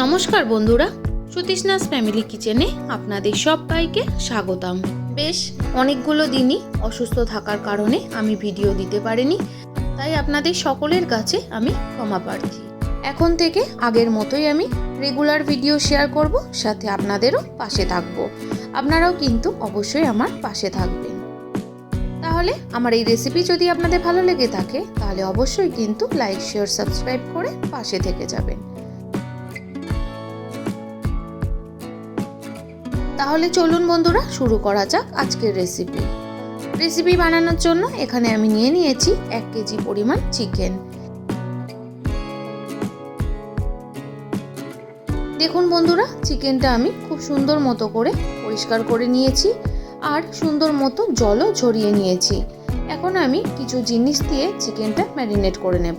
নমস্কার বন্ধুরা, সুতৃষ্ণাস ফ্যামিলি কিচেনে আপনাদের সবাইকে স্বাগতম। বেশ, অনেকগুলো দিনই অসুস্থ থাকার কারণে আমি ভিডিও দিতে পারিনি, তাই আপনাদের সকলের কাছে আমি ক্ষমা প্রার্থী। এখন থেকে আগের মতোই আমি রেগুলার ভিডিও শেয়ার করব, সাথে আপনাদেরও পাশে থাকব। আপনারাও কিন্তু অবশ্যই আমার পাশে থাকবেন। তাহলে আমার এই রেসিপি যদি আপনাদের ভালো লেগে থাকে, তাহলে অবশ্যই কিন্তু লাইক শেয়ার সাবস্ক্রাইব করে পাশে থেকে যাবেন। তাহলে চলুন বন্ধুরা, শুরু করা যাক আজকের রেসিপি রেসিপি বানানোর জন্য এখানে আমি নিয়ে নিয়েছি এক কেজি পরিমাণ চিকেন দেখুন বন্ধুরা চিকেনটা আমি খুব সুন্দর মতো করে পরিষ্কার করে নিয়েছি আর সুন্দর মতো জলও ঝরিয়ে নিয়েছি। এখন আমি কিছু জিনিস দিয়ে চিকেনটা ম্যারিনেট করে নেব।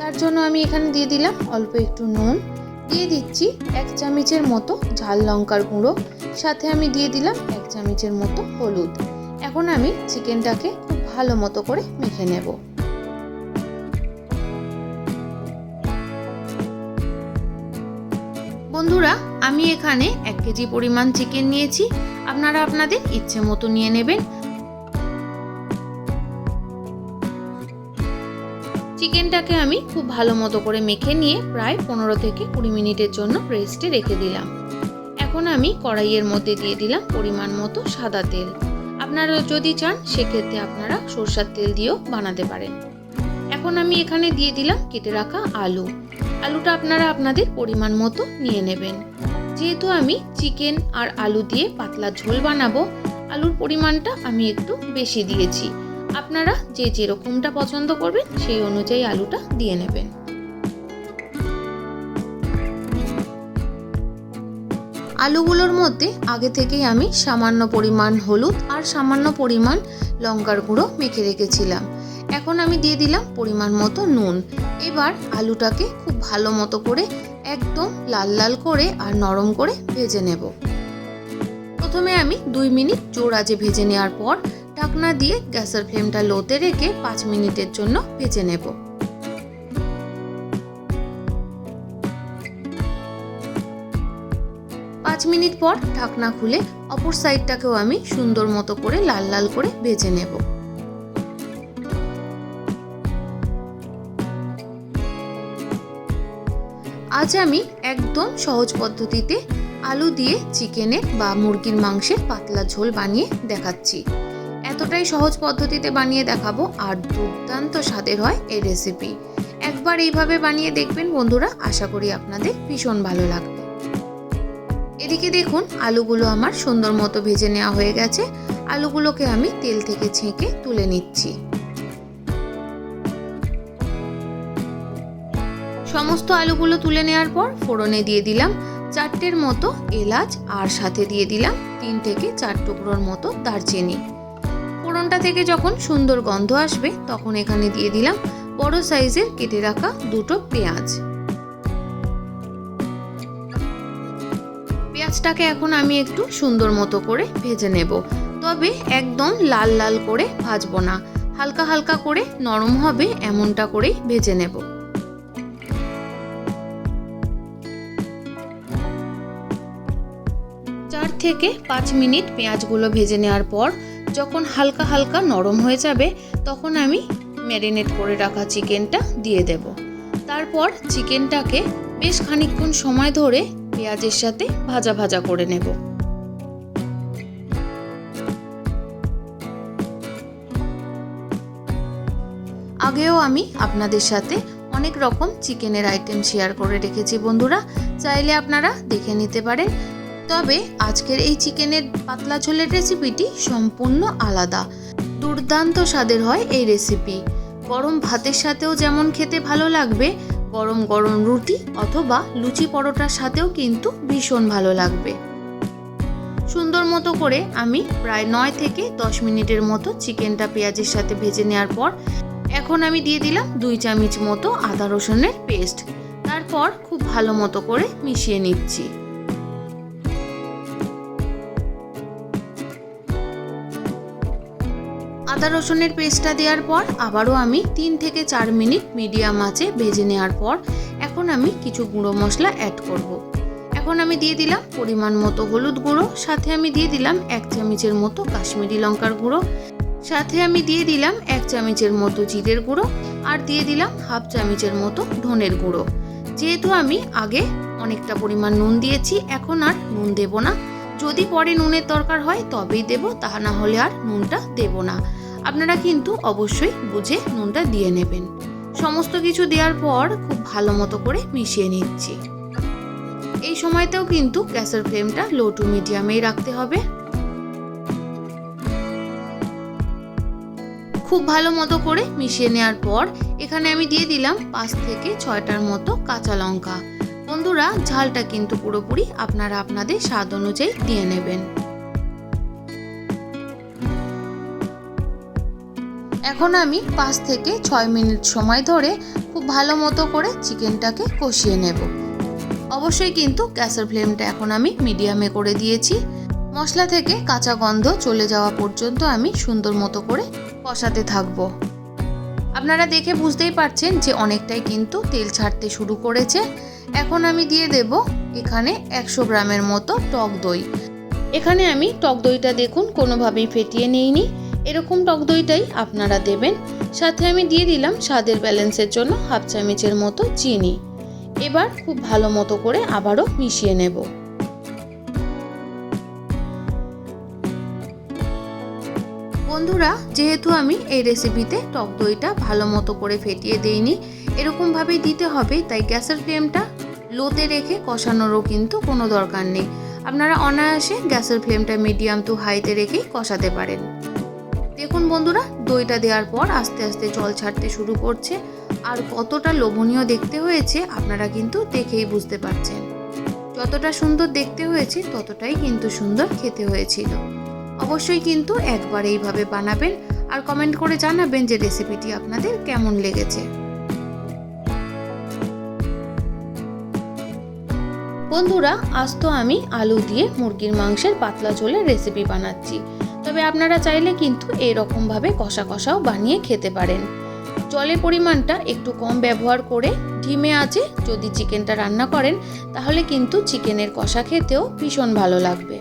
তার জন্য আমি এখানে দিয়ে দিলাম অল্প একটু নুন। দিয়ে দিচ্ছি এক চামচের মতো ঝাল লঙ্কার গুঁড়ো। সাথে আমি দিয়ে দিলাম এক চামচের মতো হলুদ। এখন আমি চিকেনটাকে খুব ভালো মতো করে মেখে নেব। বন্ধুরা, আমি এখানে এক কেজি পরিমাণ চিকেন নিয়েছি। আপনারা আপনাদের ইচ্ছে মতো নিয়ে নেবেন। চিকেনটাকে আমি খুব ভালো মতো করে মেখে নিয়ে প্রায় পনেরো থেকে কুড়ি মিনিটের জন্য রেস্টে রেখে দিলাম। এখন আমি কড়াইয়ের মধ্যে দিয়ে দিলাম পরিমাণ মতো সাদা তেল। আপনারা যদি চান, সেক্ষেত্রে আপনারা সরষার তেল দিয়েও বানাতে পারেন। এখন আমি এখানে দিয়ে দিলাম কেটে রাখা আলু। আলুটা আপনারা আপনাদের পরিমাণ মতো নিয়ে নেবেন। যেহেতু আমি চিকেন আর আলু দিয়ে পাতলা ঝোল বানাবো, আলুর পরিমাণটা আমি একটু বেশি দিয়েছি। আপনারা যে যেরকমটা পছন্দ করবেন, সেই অনুযায়ী আলুটা দিয়ে নেবেন। আলুগুলোর মধ্যে আগে থেকেই আমি সামান্য পরিমাণ হলুদ আর সামান্য পরিমাণ লঙ্কার গুঁড়ো মেখে রেখেছিলাম। এখন আমি দিয়ে দিলাম পরিমাণ মতো নুন। এবার আলুটাকে খুব ভালো মতো করে একদম লাল লাল করে আর নরম করে ভেজে নেব। প্রথমে আমি দুই মিনিট জোর আজে ভেজে নেওয়ার পর ঢাকনা দিয়ে গ্যাসের ফ্লেমটা লোতে রেখে পাঁচ মিনিটের জন্য ভেজে নেব। পাঁচ মিনিট পর ঢাকনা খুলে অপর সাইডটাকেও আমি সুন্দর মতো করে লাল লাল করে ভেজে নেব। আজ আমি একদম সহজ পদ্ধতিতে আলু দিয়ে চিকেনের বা মুরগির মাংসের পাতলা ঝোল বানিয়ে দেখাচ্ছি। এতটাই সহজ পদ্ধতিতে বানিয়ে দেখাবো আর দুর্দান্ত স্বাদের হয় এই রেসিপি একবার এইভাবে বানিয়ে দেখবেন বন্ধুরা, আশা করি আপনাদের ভীষণ ভালো লাগবে। এদিকে দেখুন, আলুগুলো আমার সুন্দর মতো ভেজে নেওয়া হয়ে গেছে। আলুগুলোকে আমি তেল থেকে ছেঁকে তুলে নিচ্ছি। সমস্ত আলুগুলো তুলে নেওয়ার পর ফোড়নে দিয়ে দিলাম। চারটের মতো এলাচ আর সাথে দিয়ে দিলাম তিন থেকে চার টুকরোর মতো দারচিনি। ফোড়নটা থেকে যখন সুন্দর গন্ধ আসবে, তখন এখানে দিয়ে দিলাম বড় সাইজের কেটে রাখা দুটো পেঁয়াজ। পেঁয়াজটাকে এখন আমি একটু সুন্দর মতো করে ভেজে নেব। তবে একদম লাল লাল করে ভাজবো না। হালকা হালকা করে নরম হবে, এমনটা করেই ভেজে নেব। থেকে পাঁচ মিনিট পেঁয়াজগুলো ভেজে নেওয়ার পর যখন হালকা হালকা নরম হয়ে যাবে, তখন আমি ম্যারিনেট করে রাখা চিকেনটা দিয়ে দেব। তারপর চিকেনটাকে বেশ খানিকক্ষণ সময় ধরে পেঁয়াজের সাথে ভাজা ভাজা করে নেব। আগেও আমি আপনাদের সাথে অনেক রকম চিকেনের আইটেম শেয়ার করে রেখেছি বন্ধুরা, চাইলে আপনারা দেখে নিতে পারেন। তবে আজকের এই চিকেনের পাতলা ঝোলের রেসিপিটি সম্পূর্ণ আলাদা। দুর্দান্ত স্বাদের হয় এই রেসিপি। গরম ভাতের সাথেও যেমন খেতে ভালো লাগবে, গরম গরম রুটি অথবা লুচি পরোটার সাথেও কিন্তু ভীষণ ভালো লাগবে। সুন্দর মতো করে আমি প্রায় নয় থেকে দশ মিনিটের মতো চিকেনটা পেঁয়াজের সাথে ভেজে নেওয়ার পর এখন আমি দিয়ে দিলাম দুই চামচ মতো আদা রসুনের পেস্ট। তারপর খুব ভালো মতো করে মিশিয়ে নিচ্ছি। আদা রসুনের পেস্টটা দেওয়ার পর আবারও আমি তিন থেকে চার মিনিট মিডিয়াম আঁচে ভেজে নেওয়ার পর এখন আমি কিছু গুঁড়ো মশলা অ্যাড করব। এখন আমি দিয়ে দিলাম পরিমাণ মতো হলুদ গুঁড়ো, সাথে আমি দিয়ে দিলাম এক চামচের মতো কাশ্মীরি লঙ্কার গুঁড়ো, সাথে আমি দিয়ে দিলাম এক চামচের মতো জিরের গুঁড়ো আর দিয়ে দিলাম হাফ চামচের মতো ধনের গুঁড়ো যেহেতু আমি আগে অনেকটা পরিমাণ নুন দিয়েছি, এখন আর নুন দেব না যদি পরে নুনের দরকার হয় তবেই দেব, তা না হলে আর নুনটা দেব না। আপনারা কিন্তু অবশ্যই বুঝে নুনটা দিয়ে নেবেন। সমস্ত কিছু দেওয়ার পর খুব ভালো মতো করে মিশিয়ে নিচ্ছি। এই সময়তেও কিন্তু গ্যাসের ফ্লেমটা লো টু মিডিয়ামেই রাখতে হবে। খুব ভালো মতো করে মিশিয়ে নেওয়ার পর এখানে আমি দিয়ে দিলাম পাঁচ থেকে ছয়টার মতো কাঁচা লঙ্কা। বন্ধুরা, ঝালটা কিন্তু পুরোপুরি আপনারা আপনাদের স্বাদ অনুযায়ী দিয়ে নেবেন। এখন আমি পাঁচ থেকে ছয় মিনিট সময় ধরে খুব ভালো মতো করে চিকেনটাকে কষিয়ে নেব। অবশ্যই কিন্তু গ্যাসের ফ্লেমটা এখন আমি মিডিয়ামে করে দিয়েছি। মশলা থেকে কাঁচা গন্ধ চলে যাওয়া পর্যন্ত আমি সুন্দর মতো করে কষাতে থাকব। আপনারা দেখে বুঝতেই পারছেন যে অনেকটাই কিন্তু তেল ছাড়তে শুরু করেছে। এখন আমি দিয়ে দেব এখানে একশো গ্রামের মতো টক দই। এখানে আমি টক দইটা দেখুন, কোনোভাবেই ফেটিয়ে নিইনি। এরকম টক দইটাই আপনারা দেবেন। সাথে আমি দিয়ে দিলাম স্বাদের ব্যালেন্সের জন্য হাফ চামচের মতো চিনি। এবার খুব ভালো মতো করে আবারও মিশিয়ে নেব। বন্ধুরা, যেহেতু আমি এই রেসিপিতে টক দইটা ভালো মতো করে ফেটিয়ে দিইনি এরকমভাবেই দিতে হবে, তাই গ্যাসের ফ্লেমটা লোতে রেখে কষানোরও কিন্তু কোনো দরকার নেই। আপনারা অনায়াসে গ্যাসের ফ্লেমটা মিডিয়াম টু হাইতে রেখেই কষাতে পারেন। দেখুন বন্ধুরা, দইটা দেওয়ার পর আস্তে আস্তে জল ছাড়তে শুরু করছে, আর কতটা লোভনীয় দেখতে হয়েছে আপনারা কিন্তু দেখেই বুঝতে পারছেন। যতটা সুন্দর দেখতে হয়েছে, ততটাই কিন্তু সুন্দর খেতে হয়েছিল। অবশ্যই কিন্তু একবার এইভাবে বানাবেন আর কমেন্ট করে জানাবেন যে রেসিপিটি আপনাদের কেমন লেগেছে। বন্ধুরা, আজ তো আমি আলু দিয়ে মুরগির মাংসের পাতলা ঝোলের রেসিপি বানাচ্ছি। তবে আপনারা চাইলে কিন্তু এরকমভাবে কষা কষাও বানিয়ে খেতে পারেন। জলের পরিমাণটা একটু কম ব্যবহার করে ঢিমে আছে যদি চিকেনটা রান্না করেন, তাহলে কিন্তু চিকেনের কষা খেতেও ভীষণ ভালো লাগবে।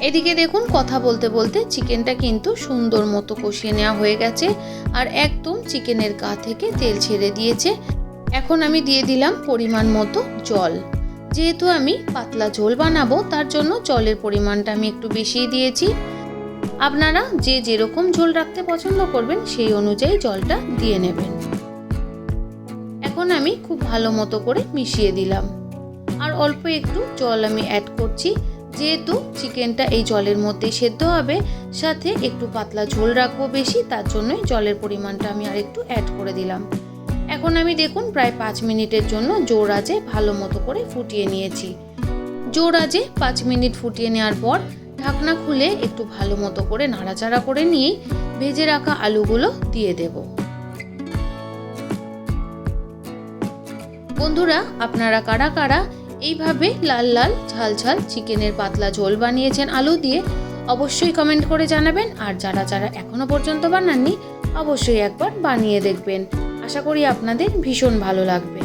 এদিকে দেখুন, কথা বলতে বলতে চিকেনটা কিন্তু সুন্দর মতো কষিয়ে নেওয়া হয়ে গেছে আর একদম চিকেনের গা থেকে তেল ছেড়ে দিয়েছে। এখন আমি দিয়ে দিলাম পরিমাণ মতো জল। যেহেতু আমি পাতলা ঝোল বানাবো, তার জন্য জলের পরিমাণটা আমি একটু বেশিই দিয়েছি। আপনারা যে যেরকম ঝোল রাখতে পছন্দ করবেন, সেই অনুযায়ী জলটা দিয়ে নেবেন। এখন আমি খুব ভালো মতো করে মিশিয়ে দিলাম। আর অল্প একটু জল আমি অ্যাড করছি। যেহেতু চিকেনটা এই জলের মধ্যেই সেদ্ধ হবে, সাথে একটু পাতলা ঝোল রাখব বেশি, তার জন্যই জলের পরিমাণটা আমি আর একটু অ্যাড করে দিলাম। এখন আমি দেখুন প্রায় পাঁচ মিনিটের জন্য জোর আজে ভালো মতো করে ফুটিয়ে নিয়েছি। জোর আজে পাঁচ মিনিট ফুটিয়ে নেওয়ার পর ঢাকনা খুলে একটু ভালো মতো করে নাড়াচাড়া করে নিয়ে ভেজে রাখা আলুগুলো দিয়ে দেব। বন্ধুরা, আপনারা কারা কারা এইভাবে লাল লাল, ঝাল ঝাল চিকেনের পাতলা ঝোল বানিয়েছেন আলু দিয়ে। অবশ্যই কমেন্ট করে জানাবেন, আর যারা যারা এখনও পর্যন্ত বানাননি, অবশ্যই একবার বানিয়ে দেখবেন। আশা করি আপনাদের ভীষণ ভালো লাগবে।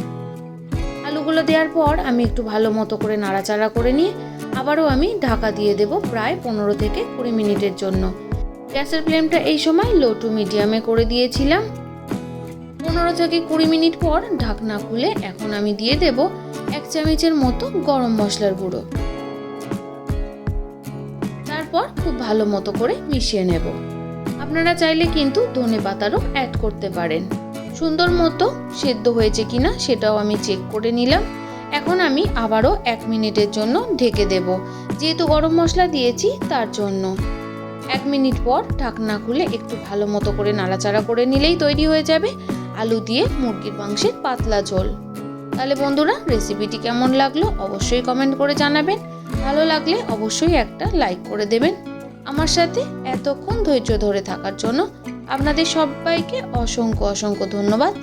আলুগুলো দেওয়ার পর আমি একটু ভালো মতো করে নাড়াচাড়া করে নিয়ে, আবারও আমি ঢাকা দিয়ে দেব প্রায় পনেরো থেকে কুড়ি মিনিটের জন্য। গ্যাসের ফ্লেমটা এই সময় লো টু মিডিয়ামে করে দিয়েছিলাম। পনেরো থেকে কুড়ি মিনিট পর ঢাকনা খুলে এখন আমি দিয়ে দেব এক চামচের মতো গরম মশলার গুঁড়ো। তারপর খুব ভালো মতো করে মিশিয়ে নেব। আপনারা চাইলে কিন্তু ধনে পাতারও অ্যাড করতে পারেন। সুন্দর মতো সেদ্ধ হয়েছে কিনা সেটাও আমি চেক করে নিলাম। এখন আমি আবারও এক মিনিটের জন্য ঢেকে দেব। যেহেতু গরম মশলা দিয়েছি তার জন্য। এক মিনিট পর ঢাকনা খুলে একটু ভালো মতো করে নাড়াচাড়া করে নিলেই তৈরি হয়ে যাবে। আলু দিয়ে মুরগির মাংসের পাতলা ঝোল। তাহলে বন্ধুরা রেসিপিটি কেমন লাগল অবশ্যই কমেন্ট করে জানাবেন। ভালো লাগলে অবশ্যই একটা লাইক করে দেবেন। আমার সাথে এতক্ষণ ধৈর্য ধরে থাকার জন্য আপনাদের সবাইকে অসংখ্য অসংখ্য ধন্যবাদ।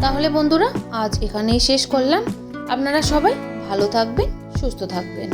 তাহলে বন্ধুরা, আজ এখানেই শেষ করলাম। আপনারা সবাই ভালো থাকবেন, সুস্থ থাকবেন।